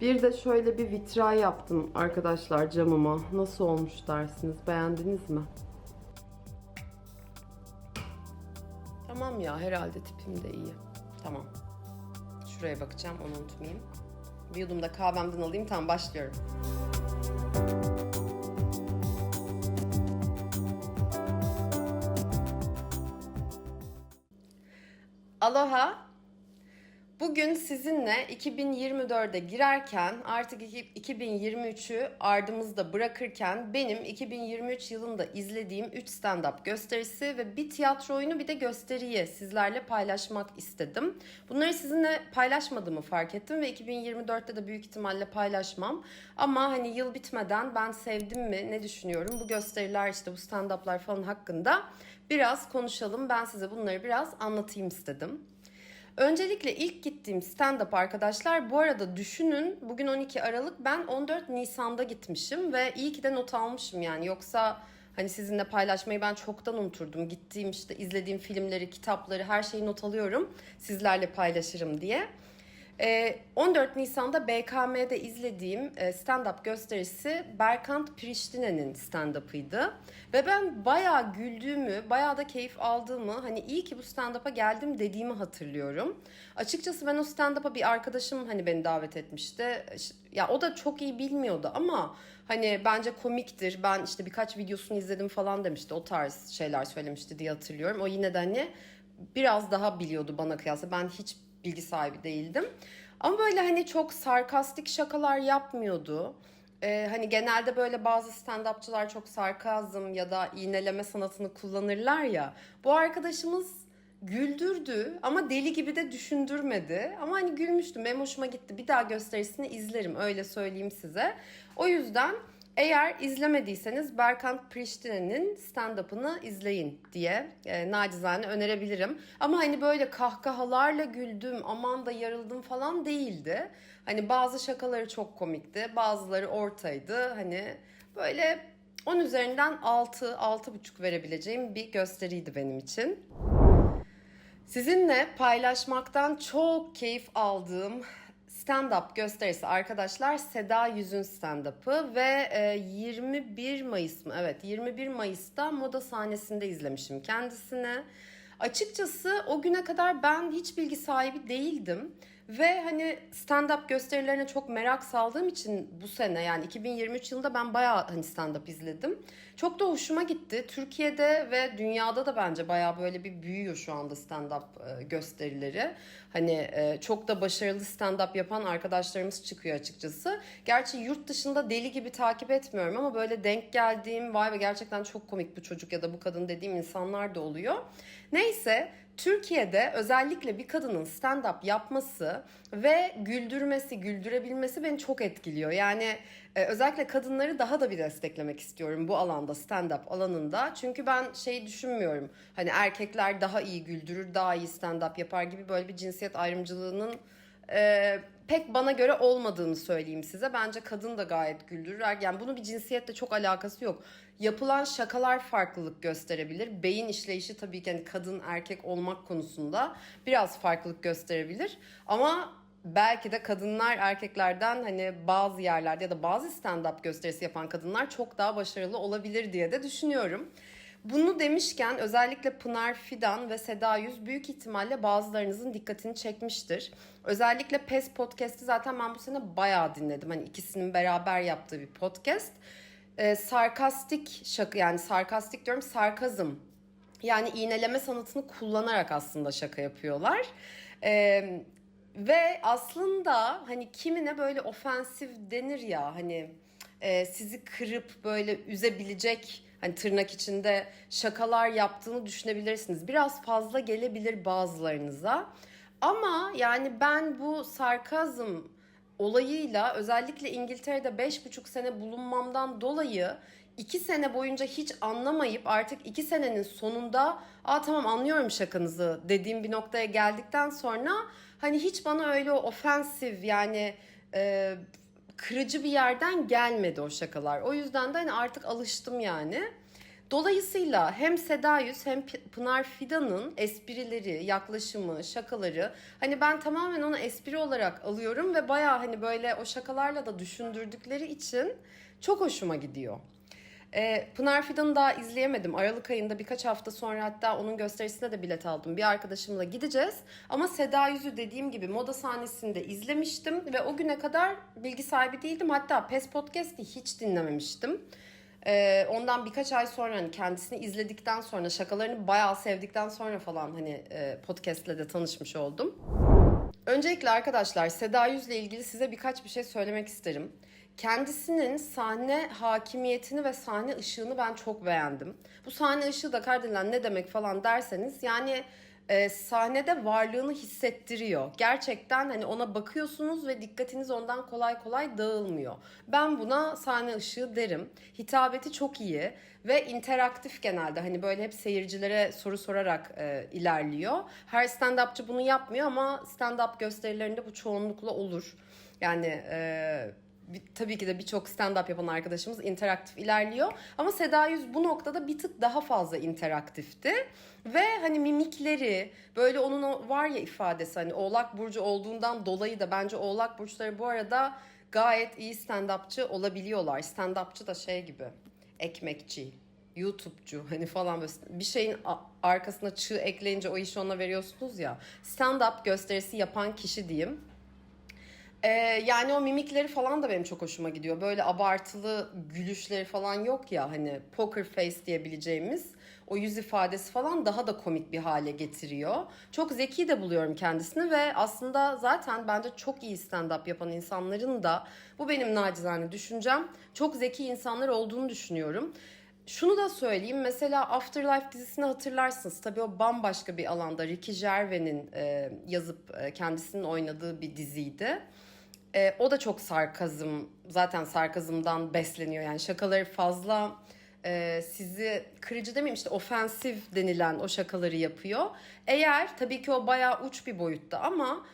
Bir de şöyle bir vitray yaptım arkadaşlar camıma. Nasıl olmuş dersiniz? Beğendiniz mi? Tamam ya herhalde tipim de iyi. Tamam. Şuraya bakacağım onu unutmayayım. Bir yudum da kahvemden alayım. Tamam başlıyorum. Aloha. Bugün sizinle 2024'e girerken artık iki- 2023'ü ardımızda bırakırken benim 2023 yılında izlediğim 3 stand-up gösterisi ve bir tiyatro oyunu bir de gösteriyi sizlerle paylaşmak istedim. Bunları sizinle paylaşmadığımı fark ettim ve 2024'te de büyük ihtimalle paylaşmam. Ama hani yıl bitmeden ben sevdim mi ne düşünüyorum bu gösteriler işte bu stand-up'lar falan hakkında biraz konuşalım. Ben size bunları biraz anlatayım istedim. Öncelikle ilk gittiğim stand-up arkadaşlar bu arada düşünün bugün 12 Aralık ben 14 Nisan'da gitmişim ve iyi ki de not almışım yani yoksa hani sizinle paylaşmayı ben çoktan unuturdum. Gittiğim işte izlediğim filmleri, kitapları her şeyi not alıyorum sizlerle paylaşırım diye. Ee, 14 Nisan'da BKM'de izlediğim e, stand-up gösterisi Berkant Priştine'nin stand-up'ıydı. Ve ben bayağı güldüğümü, bayağı da keyif aldığımı, hani iyi ki bu stand-up'a geldim dediğimi hatırlıyorum. Açıkçası ben o stand-up'a bir arkadaşım hani beni davet etmişti. Ya o da çok iyi bilmiyordu ama hani bence komiktir. Ben işte birkaç videosunu izledim falan demişti. O tarz şeyler söylemişti diye hatırlıyorum. O yine de hani biraz daha biliyordu bana kıyasla. Ben hiç bilgi sahibi değildim. Ama böyle hani çok sarkastik şakalar yapmıyordu. Ee, hani genelde böyle bazı stand-upçılar çok sarkazm ya da iğneleme sanatını kullanırlar ya. Bu arkadaşımız güldürdü ama deli gibi de düşündürmedi. Ama hani gülmüştüm. Benim hoşuma gitti. Bir daha gösterisini izlerim öyle söyleyeyim size. O yüzden eğer izlemediyseniz Berkant Priştine'nin stand-up'ını izleyin diye e, nacizane önerebilirim. Ama hani böyle kahkahalarla güldüm, aman da yarıldım falan değildi. Hani bazı şakaları çok komikti, bazıları ortaydı. Hani böyle 10 üzerinden 6, 6,5 verebileceğim bir gösteriydi benim için. Sizinle paylaşmaktan çok keyif aldığım stand-up gösterisi arkadaşlar Seda Yüz'ün stand-up'ı ve e, 21 Mayıs mı? Evet 21 Mayıs'ta moda sahnesinde izlemişim kendisini. Açıkçası o güne kadar ben hiç bilgi sahibi değildim. Ve hani stand-up gösterilerine çok merak saldığım için bu sene yani 2023 yılında ben bayağı hani stand-up izledim. Çok da hoşuma gitti. Türkiye'de ve dünyada da bence bayağı böyle bir büyüyor şu anda stand-up e, gösterileri. Hani e, çok da başarılı stand-up yapan arkadaşlarımız çıkıyor açıkçası. Gerçi yurt dışında deli gibi takip etmiyorum ama böyle denk geldiğim vay be gerçekten çok komik bu çocuk ya da bu kadın dediğim insanlar da oluyor. Neyse Türkiye'de özellikle bir kadının stand-up yapması ve güldürmesi, güldürebilmesi beni çok etkiliyor. Yani e, özellikle kadınları daha da bir desteklemek istiyorum bu alanda, stand-up alanında. Çünkü ben şey düşünmüyorum. Hani erkekler daha iyi güldürür, daha iyi stand-up yapar gibi böyle bir cinsiyet ayrımcılığının e, pek bana göre olmadığını söyleyeyim size. Bence kadın da gayet güldürür. Yani bunun bir cinsiyetle çok alakası yok. Yapılan şakalar farklılık gösterebilir. Beyin işleyişi tabii ki hani kadın erkek olmak konusunda biraz farklılık gösterebilir. Ama belki de kadınlar erkeklerden hani bazı yerlerde ya da bazı stand-up gösterisi yapan kadınlar çok daha başarılı olabilir diye de düşünüyorum. Bunu demişken özellikle Pınar Fidan ve Seda Yüz büyük ihtimalle bazılarınızın dikkatini çekmiştir. Özellikle PES Podcast'i zaten ben bu sene bayağı dinledim. Hani ikisinin beraber yaptığı bir podcast. Ee, sarkastik şaka yani sarkastik diyorum sarkazm yani iğneleme sanatını kullanarak aslında şaka yapıyorlar. Ee, ve aslında hani kimine böyle ofensif denir ya hani e, sizi kırıp böyle üzebilecek hani tırnak içinde şakalar yaptığını düşünebilirsiniz. Biraz fazla gelebilir bazılarınıza. Ama yani ben bu sarkazm olayıyla özellikle İngiltere'de 5,5 sene bulunmamdan dolayı 2 sene boyunca hiç anlamayıp artık 2 senenin sonunda aa tamam anlıyorum şakanızı dediğim bir noktaya geldikten sonra hani hiç bana öyle ofensif yani e, kırıcı bir yerden gelmedi o şakalar. O yüzden de hani artık alıştım yani. Dolayısıyla hem Seda Yüz hem Pınar Fidan'ın esprileri, yaklaşımı, şakaları hani ben tamamen onu espri olarak alıyorum ve baya hani böyle o şakalarla da düşündürdükleri için çok hoşuma gidiyor. Ee, Pınar Fidan'ı daha izleyemedim. Aralık ayında birkaç hafta sonra hatta onun gösterisine de bilet aldım. Bir arkadaşımla gideceğiz. Ama Seda Yüz'ü dediğim gibi moda sahnesinde izlemiştim ve o güne kadar bilgi sahibi değildim. Hatta PES Podcast'i hiç dinlememiştim. Ee, ondan birkaç ay sonra hani kendisini izledikten sonra şakalarını bayağı sevdikten sonra falan hani e, podcast'le de tanışmış oldum. Öncelikle arkadaşlar Seda Yüz'le ilgili size birkaç bir şey söylemek isterim. Kendisinin sahne hakimiyetini ve sahne ışığını ben çok beğendim. Bu sahne ışığı da Kardelen ne demek falan derseniz yani e, sahnede varlığını hissettiriyor. Gerçekten hani ona bakıyorsunuz ve dikkatiniz ondan kolay kolay dağılmıyor. Ben buna sahne ışığı derim. Hitabeti çok iyi ve interaktif genelde hani böyle hep seyircilere soru sorarak e, ilerliyor. Her stand-upçı bunu yapmıyor ama stand-up gösterilerinde bu çoğunlukla olur. Yani e, tabii ki de birçok stand-up yapan arkadaşımız interaktif ilerliyor. Ama Seda Yüz bu noktada bir tık daha fazla interaktifti. Ve hani mimikleri böyle onun o var ya ifadesi hani Oğlak Burcu olduğundan dolayı da bence Oğlak Burçları bu arada gayet iyi stand-upçı olabiliyorlar. Stand-upçı da şey gibi ekmekçi, YouTube'cu hani falan böyle bir şeyin arkasına çığ ekleyince o işi ona veriyorsunuz ya. Stand-up gösterisi yapan kişi diyeyim. Ee, yani o mimikleri falan da benim çok hoşuma gidiyor. Böyle abartılı gülüşleri falan yok ya hani poker face diyebileceğimiz o yüz ifadesi falan daha da komik bir hale getiriyor. Çok zeki de buluyorum kendisini ve aslında zaten bence çok iyi stand-up yapan insanların da bu benim nacizane düşüncem çok zeki insanlar olduğunu düşünüyorum. Şunu da söyleyeyim mesela Afterlife dizisini hatırlarsınız. Tabii o bambaşka bir alanda Ricky Gervais'in e, yazıp e, kendisinin oynadığı bir diziydi. E, o da çok sarkazm, zaten sarkazmdan besleniyor. Yani şakaları fazla e, sizi kırıcı demeyeyim işte ofensif denilen o şakaları yapıyor. Eğer tabii ki o bayağı uç bir boyutta ama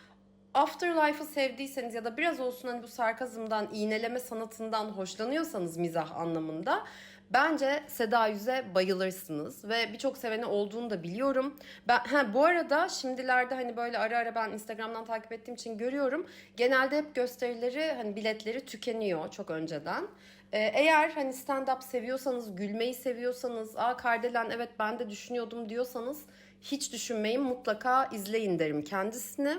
Afterlife'ı sevdiyseniz ya da biraz olsun hani bu sarkazmdan, iğneleme sanatından hoşlanıyorsanız mizah anlamında bence Seda Yüz'e bayılırsınız ve birçok seveni olduğunu da biliyorum. Ben ha bu arada şimdilerde hani böyle ara ara ben Instagram'dan takip ettiğim için görüyorum. Genelde hep gösterileri hani biletleri tükeniyor çok önceden. Ee, eğer hani stand up seviyorsanız, gülmeyi seviyorsanız, "Aa Kardelen evet ben de düşünüyordum." diyorsanız hiç düşünmeyin mutlaka izleyin derim kendisini.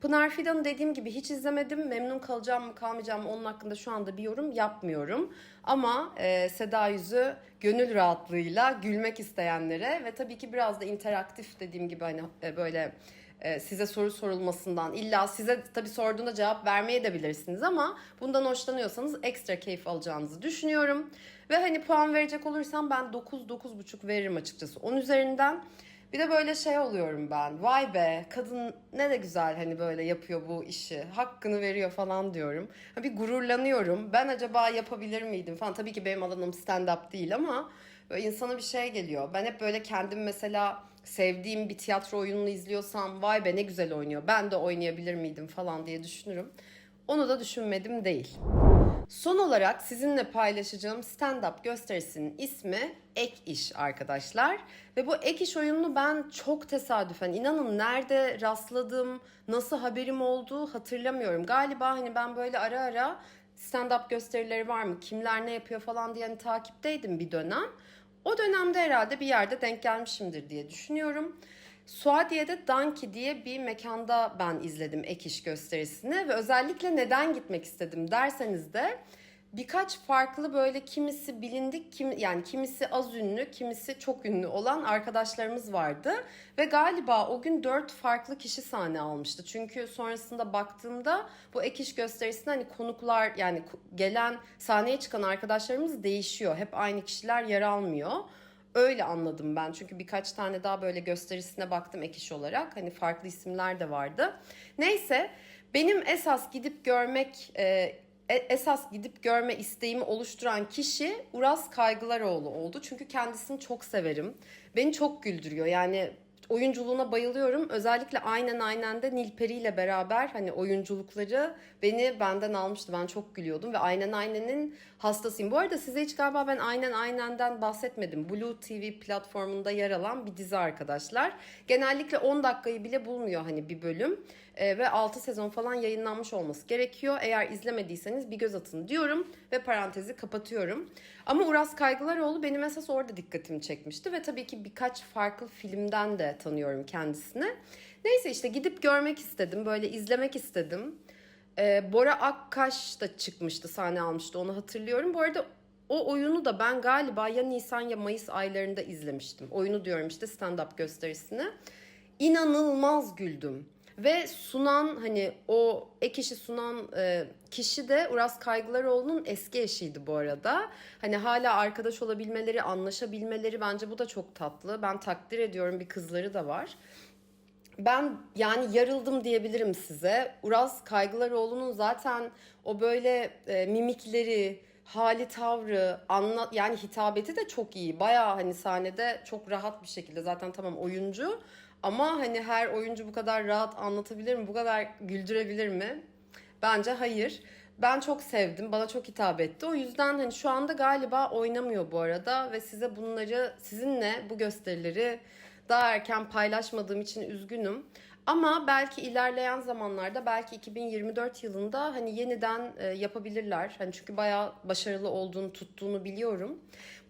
Pınar Fidan'ı dediğim gibi hiç izlemedim. Memnun kalacağım mı kalmayacağım mı onun hakkında şu anda bir yorum yapmıyorum. Ama e, Seda Yüz'ü gönül rahatlığıyla gülmek isteyenlere ve tabii ki biraz da interaktif dediğim gibi hani e, böyle e, size soru sorulmasından illa size tabii sorduğunda cevap vermeye de bilirsiniz ama bundan hoşlanıyorsanız ekstra keyif alacağınızı düşünüyorum. Ve hani puan verecek olursam ben 9-9,5 veririm açıkçası. 10 üzerinden bir de böyle şey oluyorum ben. Vay be kadın ne de güzel hani böyle yapıyor bu işi. Hakkını veriyor falan diyorum. Bir gururlanıyorum. Ben acaba yapabilir miydim falan. Tabii ki benim alanım stand up değil ama böyle insana bir şey geliyor. Ben hep böyle kendim mesela sevdiğim bir tiyatro oyununu izliyorsam vay be ne güzel oynuyor. Ben de oynayabilir miydim falan diye düşünürüm. Onu da düşünmedim değil. Son olarak sizinle paylaşacağım stand-up gösterisinin ismi Ek İş arkadaşlar. Ve bu Ek İş oyununu ben çok tesadüfen inanın nerede rastladım, nasıl haberim olduğu hatırlamıyorum. Galiba hani ben böyle ara ara stand-up gösterileri var mı, kimler ne yapıyor falan diye hani takipteydim bir dönem. O dönemde herhalde bir yerde denk gelmişimdir diye düşünüyorum. Suadiye'de Danki diye bir mekanda ben izledim ek iş gösterisini ve özellikle neden gitmek istedim derseniz de birkaç farklı böyle kimisi bilindik kim yani kimisi az ünlü kimisi çok ünlü olan arkadaşlarımız vardı ve galiba o gün dört farklı kişi sahne almıştı. Çünkü sonrasında baktığımda bu ek iş gösterisinde hani konuklar yani gelen sahneye çıkan arkadaşlarımız değişiyor. Hep aynı kişiler yer almıyor Öyle anladım ben çünkü birkaç tane daha böyle gösterisine baktım ek iş olarak. Hani farklı isimler de vardı. Neyse benim esas gidip görmek e, e- esas gidip görme isteğimi oluşturan kişi Uras Kaygılaroğlu oldu. Çünkü kendisini çok severim. Beni çok güldürüyor. Yani oyunculuğuna bayılıyorum. Özellikle Aynen Aynen'de Nilperi ile beraber hani oyunculukları beni benden almıştı. Ben çok gülüyordum ve Aynen Aynen'in hastasıyım. Bu arada size hiç galiba ben Aynen Aynen'den bahsetmedim. Blue TV platformunda yer alan bir dizi arkadaşlar. Genellikle 10 dakikayı bile bulmuyor hani bir bölüm. Ee, ve 6 sezon falan yayınlanmış olması gerekiyor. Eğer izlemediyseniz bir göz atın diyorum ve parantezi kapatıyorum. Ama Uras Kaygılaroğlu benim esas orada dikkatimi çekmişti ve tabii ki birkaç farklı filmden de tanıyorum kendisini. Neyse işte gidip görmek istedim, böyle izlemek istedim. Ee, Bora Akkaş da çıkmıştı, sahne almıştı onu hatırlıyorum. Bu arada o oyunu da ben galiba ya Nisan ya Mayıs aylarında izlemiştim. Oyunu diyorum işte stand-up gösterisini. İnanılmaz güldüm. Ve sunan hani o ek işi sunan e, kişi de Uras Kaygılaroğlu'nun eski eşiydi bu arada. Hani hala arkadaş olabilmeleri, anlaşabilmeleri bence bu da çok tatlı. Ben takdir ediyorum bir kızları da var. Ben yani yarıldım diyebilirim size. Uras Kaygılaroğlu'nun zaten o böyle e, mimikleri, hali tavrı, anla yani hitabeti de çok iyi. Bayağı hani sahnede çok rahat bir şekilde zaten tamam oyuncu ama hani her oyuncu bu kadar rahat anlatabilir mi? Bu kadar güldürebilir mi? Bence hayır. Ben çok sevdim. Bana çok hitap etti. O yüzden hani şu anda galiba oynamıyor bu arada ve size bunları sizinle bu gösterileri daha erken paylaşmadığım için üzgünüm. Ama belki ilerleyen zamanlarda belki 2024 yılında hani yeniden e, yapabilirler. Hani çünkü bayağı başarılı olduğunu, tuttuğunu biliyorum.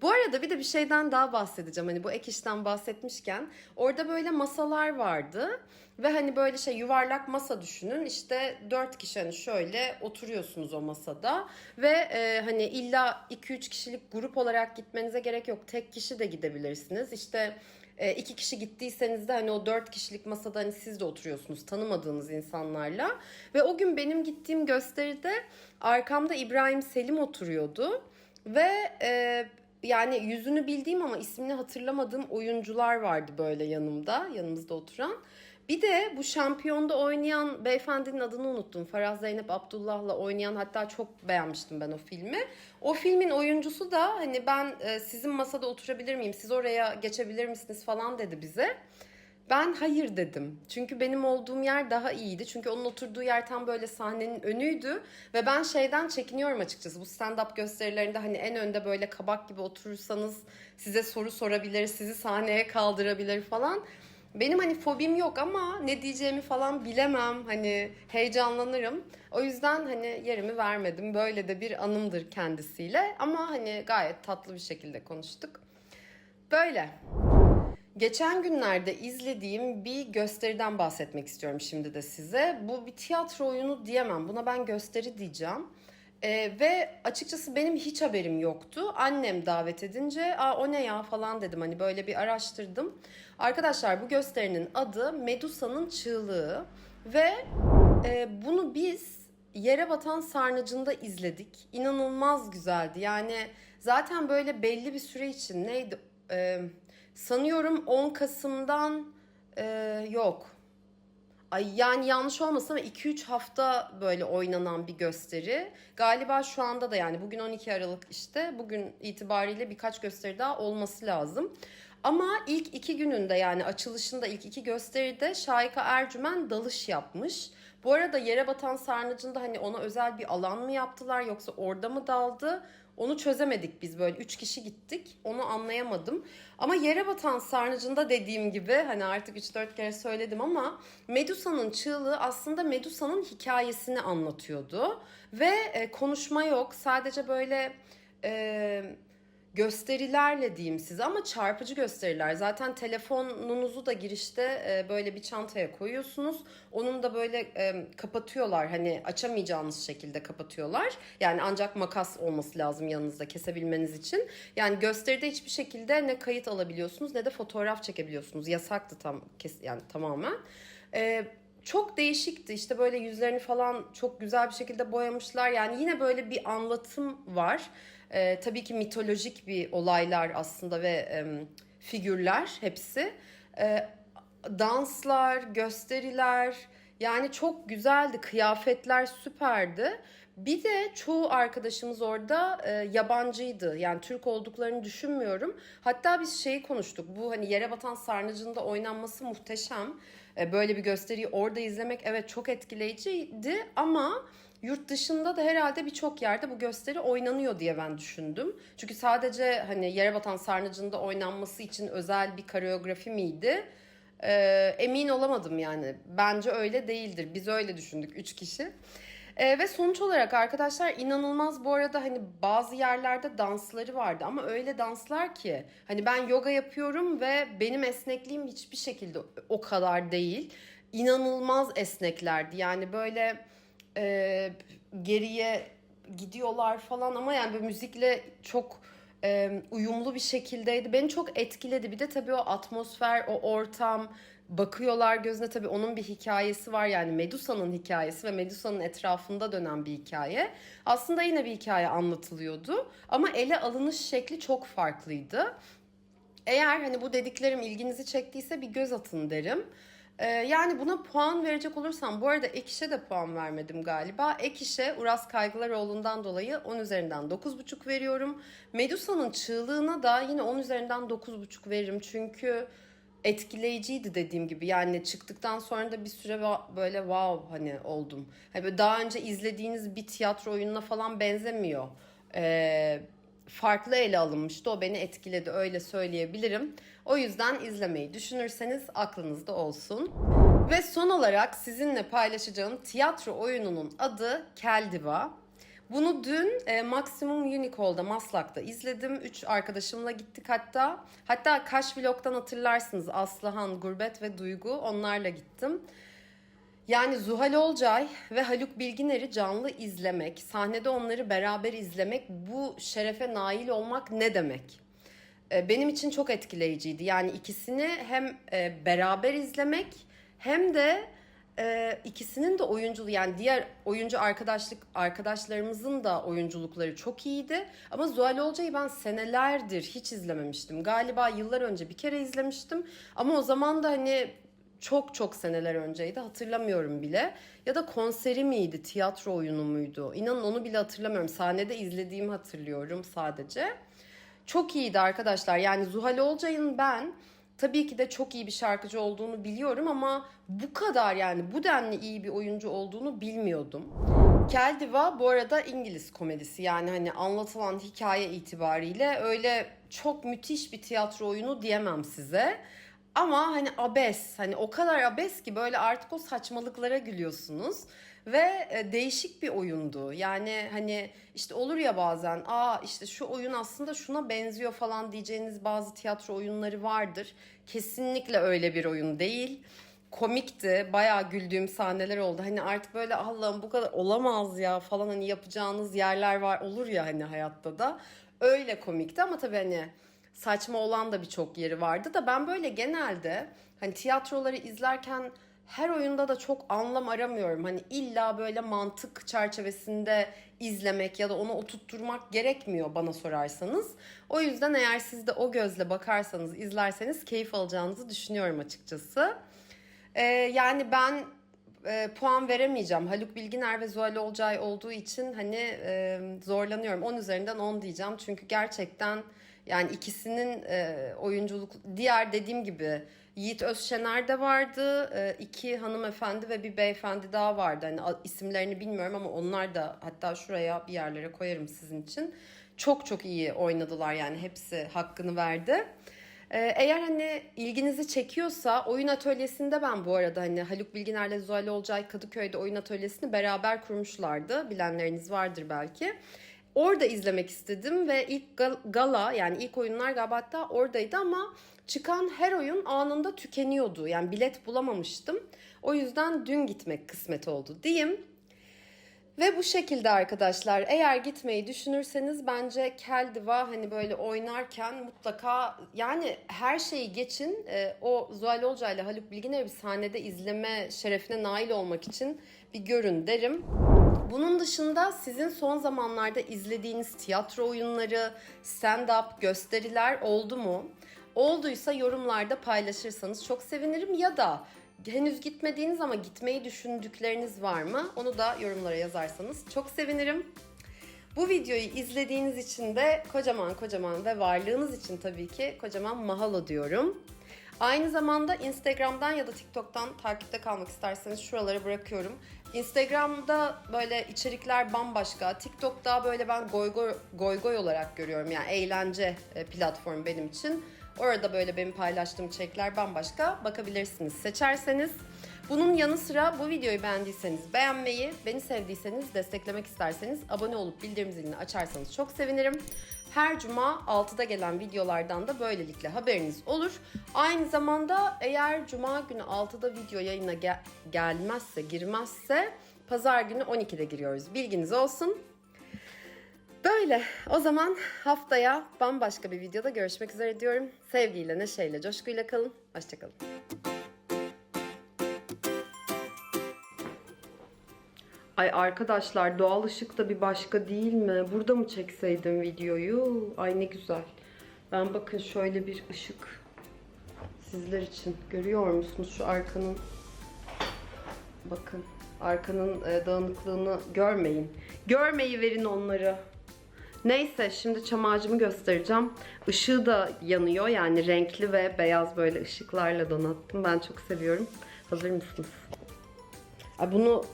Bu arada bir de bir şeyden daha bahsedeceğim. Hani bu ek işten bahsetmişken orada böyle masalar vardı. Ve hani böyle şey yuvarlak masa düşünün. İşte dört kişi hani şöyle oturuyorsunuz o masada. Ve e, hani illa 2-3 kişilik grup olarak gitmenize gerek yok. Tek kişi de gidebilirsiniz. İşte e, iki kişi gittiyseniz de hani o dört kişilik masada hani siz de oturuyorsunuz tanımadığınız insanlarla. Ve o gün benim gittiğim gösteride arkamda İbrahim Selim oturuyordu. Ve e, yani yüzünü bildiğim ama ismini hatırlamadığım oyuncular vardı böyle yanımda, yanımızda oturan. Bir de bu şampiyonda oynayan beyefendinin adını unuttum. Farah Zeynep Abdullah'la oynayan hatta çok beğenmiştim ben o filmi. O filmin oyuncusu da hani ben e, sizin masada oturabilir miyim? Siz oraya geçebilir misiniz falan dedi bize. Ben hayır dedim. Çünkü benim olduğum yer daha iyiydi. Çünkü onun oturduğu yer tam böyle sahnenin önüydü. Ve ben şeyden çekiniyorum açıkçası. Bu stand-up gösterilerinde hani en önde böyle kabak gibi oturursanız size soru sorabilir, sizi sahneye kaldırabilir falan. Benim hani fobim yok ama ne diyeceğimi falan bilemem. Hani heyecanlanırım. O yüzden hani yerimi vermedim. Böyle de bir anımdır kendisiyle. Ama hani gayet tatlı bir şekilde konuştuk. Böyle. Geçen günlerde izlediğim bir gösteriden bahsetmek istiyorum şimdi de size. Bu bir tiyatro oyunu diyemem. Buna ben gösteri diyeceğim. Ee, ve açıkçası benim hiç haberim yoktu. Annem davet edince Aa, o ne ya falan dedim. Hani böyle bir araştırdım. Arkadaşlar bu gösterinin adı Medusa'nın Çığlığı. Ve e, bunu biz Yere Batan Sarnıcı'nda izledik. İnanılmaz güzeldi. Yani zaten böyle belli bir süre için neydi... E, Sanıyorum 10 Kasım'dan e, yok. Ay yani yanlış olmasın ama 2-3 hafta böyle oynanan bir gösteri. Galiba şu anda da yani bugün 12 Aralık işte bugün itibariyle birkaç gösteri daha olması lazım. Ama ilk iki gününde yani açılışında ilk iki gösteride Şayka Ercümen dalış yapmış. Bu arada yere batan sarnıcında hani ona özel bir alan mı yaptılar yoksa orada mı daldı? Onu çözemedik biz böyle üç kişi gittik. Onu anlayamadım. Ama yere batan sarnıcında dediğim gibi hani artık 3-4 kere söyledim ama Medusa'nın çığlığı aslında Medusa'nın hikayesini anlatıyordu. Ve e, konuşma yok. Sadece böyle e, gösterilerle diyeyim size ama çarpıcı gösteriler. Zaten telefonunuzu da girişte e, böyle bir çantaya koyuyorsunuz. Onun da böyle e, kapatıyorlar. Hani açamayacağınız şekilde kapatıyorlar. Yani ancak makas olması lazım yanınızda kesebilmeniz için. Yani gösteride hiçbir şekilde ne kayıt alabiliyorsunuz ne de fotoğraf çekebiliyorsunuz. Yasaktı tam kes yani tamamen. E, çok değişikti. İşte böyle yüzlerini falan çok güzel bir şekilde boyamışlar. Yani yine böyle bir anlatım var. E, tabii ki mitolojik bir olaylar aslında ve e, figürler hepsi. E, danslar, gösteriler yani çok güzeldi. Kıyafetler süperdi. Bir de çoğu arkadaşımız orada e, yabancıydı. Yani Türk olduklarını düşünmüyorum. Hatta biz şeyi konuştuk. Bu hani yere batan sarnıcında oynanması muhteşem. E, böyle bir gösteriyi orada izlemek evet çok etkileyiciydi ama yurt dışında da herhalde birçok yerde bu gösteri oynanıyor diye ben düşündüm. Çünkü sadece hani yere batan sarnıcında oynanması için özel bir koreografi miydi? E, emin olamadım yani. Bence öyle değildir. Biz öyle düşündük üç kişi. Ee, ve sonuç olarak arkadaşlar inanılmaz bu arada hani bazı yerlerde dansları vardı ama öyle danslar ki hani ben yoga yapıyorum ve benim esnekliğim hiçbir şekilde o kadar değil. İnanılmaz esneklerdi yani böyle e, geriye gidiyorlar falan ama yani böyle müzikle çok e, uyumlu bir şekildeydi. Beni çok etkiledi. Bir de tabii o atmosfer, o ortam, bakıyorlar gözüne tabii onun bir hikayesi var yani Medusa'nın hikayesi ve Medusa'nın etrafında dönen bir hikaye. Aslında yine bir hikaye anlatılıyordu ama ele alınış şekli çok farklıydı. Eğer hani bu dediklerim ilginizi çektiyse bir göz atın derim. Ee, yani buna puan verecek olursam bu arada Ekiş'e de puan vermedim galiba. Ekiş'e Uras Kaygılaroğlu'ndan dolayı 10 üzerinden 9,5 veriyorum. Medusa'nın çığlığına da yine 10 üzerinden 9,5 veririm. Çünkü etkileyiciydi dediğim gibi. Yani çıktıktan sonra da bir süre böyle wow hani oldum. Hani daha önce izlediğiniz bir tiyatro oyununa falan benzemiyor. Ee, farklı ele alınmıştı. O beni etkiledi öyle söyleyebilirim. O yüzden izlemeyi düşünürseniz aklınızda olsun. Ve son olarak sizinle paylaşacağım tiyatro oyununun adı Keldiva. Bunu dün e, Maximum Unique Hall'da Maslak'ta izledim. Üç arkadaşımla gittik hatta. Hatta Kaş Vlog'dan hatırlarsınız Aslıhan, Gurbet ve Duygu onlarla gittim. Yani Zuhal Olcay ve Haluk Bilginer'i canlı izlemek, sahnede onları beraber izlemek, bu şerefe nail olmak ne demek? E, Benim için çok etkileyiciydi. Yani ikisini hem e, beraber izlemek hem de e, ikisinin de oyunculuğu yani diğer oyuncu arkadaşlık arkadaşlarımızın da oyunculukları çok iyiydi. Ama Zuhal Olcay'ı ben senelerdir hiç izlememiştim. Galiba yıllar önce bir kere izlemiştim. Ama o zaman da hani çok çok seneler önceydi hatırlamıyorum bile. Ya da konseri miydi, tiyatro oyunu muydu? İnanın onu bile hatırlamıyorum. Sahnede izlediğimi hatırlıyorum sadece. Çok iyiydi arkadaşlar. Yani Zuhal Olcay'ın ben tabii ki de çok iyi bir şarkıcı olduğunu biliyorum ama bu kadar yani bu denli iyi bir oyuncu olduğunu bilmiyordum. Keldiva bu arada İngiliz komedisi yani hani anlatılan hikaye itibariyle öyle çok müthiş bir tiyatro oyunu diyemem size. Ama hani abes hani o kadar abes ki böyle artık o saçmalıklara gülüyorsunuz. Ve e, değişik bir oyundu. Yani hani işte olur ya bazen aa işte şu oyun aslında şuna benziyor falan diyeceğiniz bazı tiyatro oyunları vardır. Kesinlikle öyle bir oyun değil. Komikti. Bayağı güldüğüm sahneler oldu. Hani artık böyle Allah'ım bu kadar olamaz ya falan hani yapacağınız yerler var olur ya hani hayatta da. Öyle komikti ama tabii hani saçma olan da birçok yeri vardı da ben böyle genelde hani tiyatroları izlerken her oyunda da çok anlam aramıyorum. Hani illa böyle mantık çerçevesinde izlemek ya da onu oturtturmak gerekmiyor bana sorarsanız. O yüzden eğer siz de o gözle bakarsanız, izlerseniz keyif alacağınızı düşünüyorum açıkçası. Ee, yani ben e, puan veremeyeceğim. Haluk Bilginer ve Zuhal Olcay olduğu için hani e, zorlanıyorum. 10 üzerinden 10 diyeceğim. Çünkü gerçekten yani ikisinin e, oyunculuk diğer dediğim gibi Yiğit Özşener de vardı. E, iki hanımefendi ve bir beyefendi daha vardı. Hani isimlerini bilmiyorum ama onlar da hatta şuraya bir yerlere koyarım sizin için. Çok çok iyi oynadılar yani hepsi hakkını verdi. Ee, Eğer hani ilginizi çekiyorsa oyun atölyesinde ben bu arada hani Haluk Bilginer'le Zuhal Olcay Kadıköy'de oyun atölyesini beraber kurmuşlardı. Bilenleriniz vardır belki. Orada izlemek istedim ve ilk gal- gala yani ilk oyunlar galiba hatta oradaydı ama çıkan her oyun anında tükeniyordu. Yani bilet bulamamıştım. O yüzden dün gitmek kısmet oldu diyeyim. Ve bu şekilde arkadaşlar eğer gitmeyi düşünürseniz bence Keldiva hani böyle oynarken mutlaka yani her şeyi geçin e, o Zuhal Olcay ile Haluk Bilginer'i bir sahnede izleme şerefine nail olmak için bir görün derim. Bunun dışında sizin son zamanlarda izlediğiniz tiyatro oyunları, stand-up, gösteriler oldu mu? Olduysa yorumlarda paylaşırsanız çok sevinirim ya da henüz gitmediğiniz ama gitmeyi düşündükleriniz var mı? Onu da yorumlara yazarsanız çok sevinirim. Bu videoyu izlediğiniz için de kocaman kocaman ve varlığınız için tabii ki kocaman mahalo diyorum. Aynı zamanda Instagram'dan ya da TikTok'tan takipte kalmak isterseniz şuralara bırakıyorum. Instagram'da böyle içerikler bambaşka. TikTok'ta böyle ben goy goy, goy goy olarak görüyorum. Yani eğlence e, platformu benim için. Orada böyle benim paylaştığım içerikler bambaşka. Bakabilirsiniz seçerseniz. Bunun yanı sıra bu videoyu beğendiyseniz beğenmeyi, beni sevdiyseniz, desteklemek isterseniz abone olup bildirim zilini açarsanız çok sevinirim. Her cuma 6'da gelen videolardan da böylelikle haberiniz olur. Aynı zamanda eğer cuma günü 6'da video yayına gel- gelmezse, girmezse pazar günü 12'de giriyoruz. Bilginiz olsun. Böyle. O zaman haftaya bambaşka bir videoda görüşmek üzere diyorum. Sevgiyle, neşeyle, coşkuyla kalın. Hoşçakalın. Ay arkadaşlar doğal ışık da bir başka değil mi? Burada mı çekseydim videoyu? Ay ne güzel. Ben bakın şöyle bir ışık sizler için. Görüyor musunuz şu arkanın? Bakın arkanın e, dağınıklığını görmeyin. Görmeyi verin onları. Neyse şimdi çam ağacımı göstereceğim. Işığı da yanıyor yani renkli ve beyaz böyle ışıklarla donattım. Ben çok seviyorum. Hazır mısınız? Bunu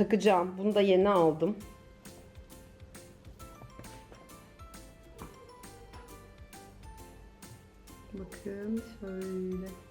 takacağım. Bunu da yeni aldım. Bakın şöyle.